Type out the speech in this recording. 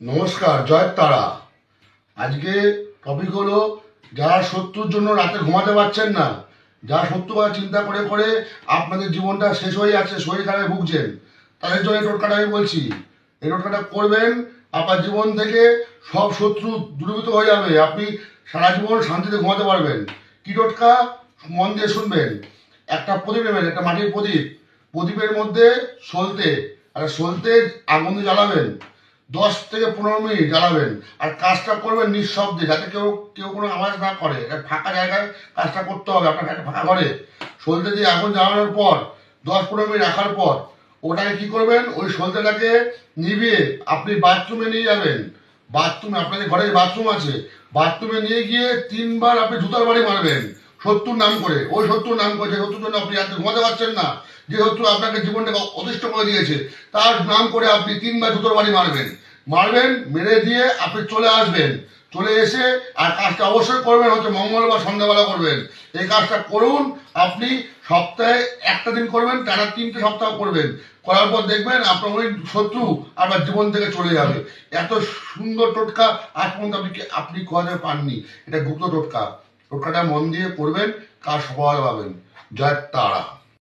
নমস্কার, জয় তারা। আজকে টপিক হলো, যারা শত্রুর জন্য রাতে ঘুমাতে পারছেন না, যারা শত্রু কথা চিন্তা করে করে আপনাদের জীবনটা শেষ হয়ে যাচ্ছে শরীর খারাপে ভুগছেন, তাদের জন্য এই টোটকাটা আমি বলছি। এই টোটকাটা করবেন, আপনার জীবন থেকে সব শত্রু দূরীভূত হয়ে যাবে, আপনি সারা জীবন শান্তিতে ঘুমাতে পারবেন। কি টোটকা? মন দিয়ে শুনবেন। একটা প্রদীপ নেবেন, একটা মাটির প্রদীপ। প্রদীপের মধ্যে সলতে, আর সলতে আগুন জ্বালাবেন। দশ থেকে পনেরো মিনিট জ্বালাবেন। আর কাজটা করবেন নিঃশব্দে, যাতে কেউ কেউ কোনো আওয়াজ না করে। ফাঁকা জায়গায় কাজটা করতে হবে, আপনার একটা ফাঁকা ঘরে সলতে দিয়ে আগুন জ্বালানোর পর, দশ পনেরো মিনিট রাখার পর, ওটাকে কি করবেন? ওই সলতেটাকে নিভিয়ে আপনি বাথরুমে নিয়ে যাবেন। বাথরুমে, আপনাদের ঘরে বাথরুম আছে। বাথরুমে নিয়ে গিয়ে তিনবার আপনি জুতার বাড়ি মারবেন। শত্রুর নাম করে, ওই শত্রুর নাম করে যে শত্রুর জন্য আপনি রাত্রে ঘুমাতে পারছেন না। যে শত্রু আপনাকে জীবনটাকে অতিষ্ঠ করে দিয়েছে, তার নাম করে আপনি তিনবার জুতোর বাড়ি মারবেন। মারবেন, মেরে দিয়ে আপনি চলে আসবেন। চলে এসে আর কাজটা অবশ্যই করবেন, হচ্ছে মঙ্গলবার, সন্ধ্যাবেলা করবেন। এই কাজটা করুন, আপনি সপ্তাহে একটা দিন করবেন, টানা তিনটে সপ্তাহ করবেন। করার পর দেখবেন আপনার ওই শত্রু আপনার জীবন থেকে চলে যাবে। এত সুন্দর টোটকা আজ পর্যন্ত আপনি আপনি কোয়াতে পাননি। এটা গুপ্ত টোটকা। টোটকাটা মন দিয়ে পড়বেন কাজ সফল পাবেন জয় তারা।